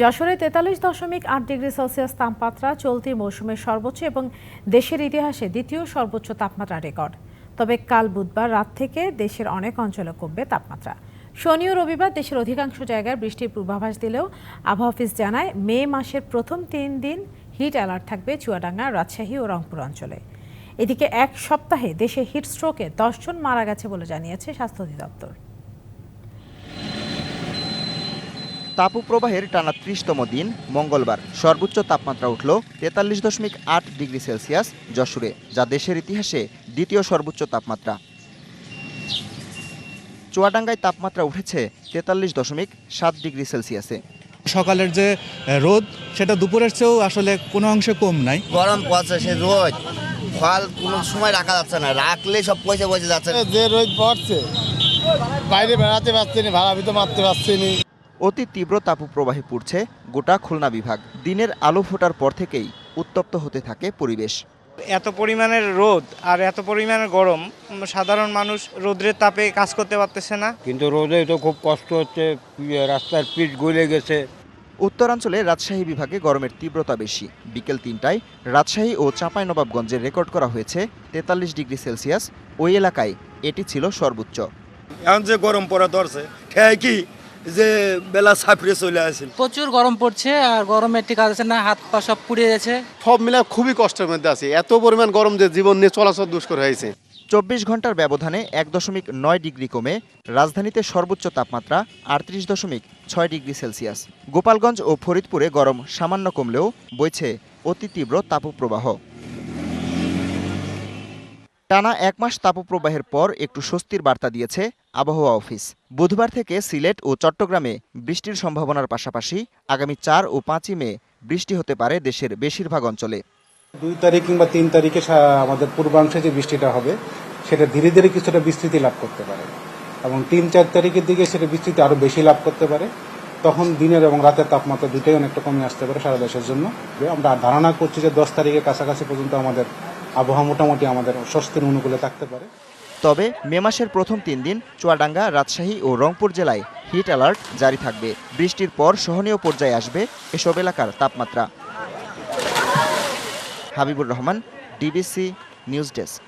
যশোরে তেতাল্লিশ দশমিক আট ডিগ্রি সেলসিয়াস তাপমাত্রা, চলতি মৌসুমের সর্বোচ্চ এবং দেশের ইতিহাসে দ্বিতীয় সর্বোচ্চ তাপমাত্রা রেকর্ড। তবে কাল বুধবার রাত থেকে দেশের অনেক অঞ্চলে কমবে তাপমাত্রা। শনি ও রবিবার দেশের অধিকাংশ জায়গায় বৃষ্টির পূর্বাভাস দিলেও আবহাওয়া অফিস জানায়, মে মাসের প্রথম তিন দিন হিট অ্যালার্ট থাকবে চুয়াডাঙ্গা, রাজশাহী ও রংপুর অঞ্চলে। এদিকে এক সপ্তাহে দেশে হিট স্ট্রোকে দশজন মারা গেছে বলে জানিয়েছে স্বাস্থ্য অধিদপ্তর। তাপপ্রবাহের টানা ত্রিশতম দিন মঙ্গলবার। সর্বোচ্চ তাপমাত্রা উঠল তেতাল্লিশ দশমিক আট ডিগ্রি সেলসিয়াস যশোরে যা দেশের ইতিহাসে দ্বিতীয় সর্বোচ্চ তাপমাত্রা। চুয়াডাঙ্গায় তাপমাত্রা উঠেছে তেতাল্লিশ দশমিক সাত ডিগ্রি সেলসিয়াসে। সকালের যে রোদ সেটা দুপুরের চেয়েও আসলে কোনো অংশে কম নাই। গরম পড়ছে সে রোদ। ফল কোনো সময় রাখা যাচ্ছে না রাখলে সব পয়সা পয়সা যাচ্ছে। যে রোদ পড়ছে বাইরে বেড়াতে পারছি না ভাড়া ভিতরে মারতে পারছি না। অতি তীব্র তাপপ্রবাহে পড়ছে গোটা খুলনা বিভাগ। দিনের আলো ফোটার পর থেকেই উত্তপ্ত হতে থাকে পরিবেশ। এত পরিমাণের রোদ আর এত পরিমাণের গরম সাধারণ মানুষ রোদ্রের তাপে কাজ করতে পারতেছে না। কিন্তু রোদে তো খুব কষ্ট হচ্ছে ইয়ে রাস্তার পিচ গলে গেছে। উত্তরাঞ্চলে রাজশাহী বিভাগে গরমের তীব্রতা বেশি। বিকেল তিনটায় রাজশাহী ও চাঁপাইনবাবগঞ্জে রেকর্ড করা হয়েছে তেতাল্লিশ ডিগ্রি সেলসিয়াস। ওই এলাকায় এটি ছিল সর্বোচ্চ। এখন যে গরম পড়া ধরছে ঠিক কি? যে বেলা সাফরে চলে আসেন। প্রচুর গরম পড়ছে আর গরমে ঠিক আছে না হাত পা সব পুড়ে যাচ্ছে সব মিলে খুবই কষ্টের মধ্যে আছে। এত পরিমাণ গরম যে জীবন নিয়ে চলাচল দুষ্কর হয়েছে। চব্বিশ ঘণ্টার ব্যবধানে এক দশমিক নয় ডিগ্রি কমে রাজধানীতে সর্বোচ্চ তাপমাত্রা আটত্রিশ দশমিক ছয় ডিগ্রি সেলসিয়াস। গোপালগঞ্জ ও ফরিদপুরে গরম সামান্য কমলেও বইছে অতি তীব্র তাপপ্রবাহ। টানা এক মাস তাপপ্রবাহের পর একটু স্বস্তির বার্তা দিয়েছে আবহাওয়া অফিস। বুধবার থেকে সিলেট ও চট্টগ্রামে বৃষ্টির সম্ভাবনার পাশাপাশি আগামী চার ও পাঁচই মে বৃষ্টি হতে পারে দেশের বেশিরভাগ অঞ্চলে। দুই তারিখ কিংবা তিন তারিখে আমাদের পূর্বাংশে যে বৃষ্টিটা হবে, সেটা ধীরে ধীরে কিছুটা বিস্তৃতি লাভ করতে পারে। এবং তিন চার তারিখের দিকে সেটা বিস্তৃতি আরও বেশি লাভ করতে পারে। তখন দিনের এবং রাতের তাপমাত্রা দুটোই অনেকটা কমে আসতে পারে সারা দেশের জন্য। আমরা ধারণা করছি যে দশ তারিখের কাছাকাছি পর্যন্ত আমাদের আবহাওয়া মোটামুটি আমাদের স্বস্তির অনুকূলে থাকতে পারে। তবে মে মাসের প্রথম তিন দিন চুয়াডাঙ্গা, রাজশাহী ও রংপুর জেলায় হিট অ্যালার্ট জারি থাকবে। বৃষ্টির পর সহনীয় পর্যায়ে আসবে এসব এলাকার তাপমাত্রা। Habibur Rahman DBC news desk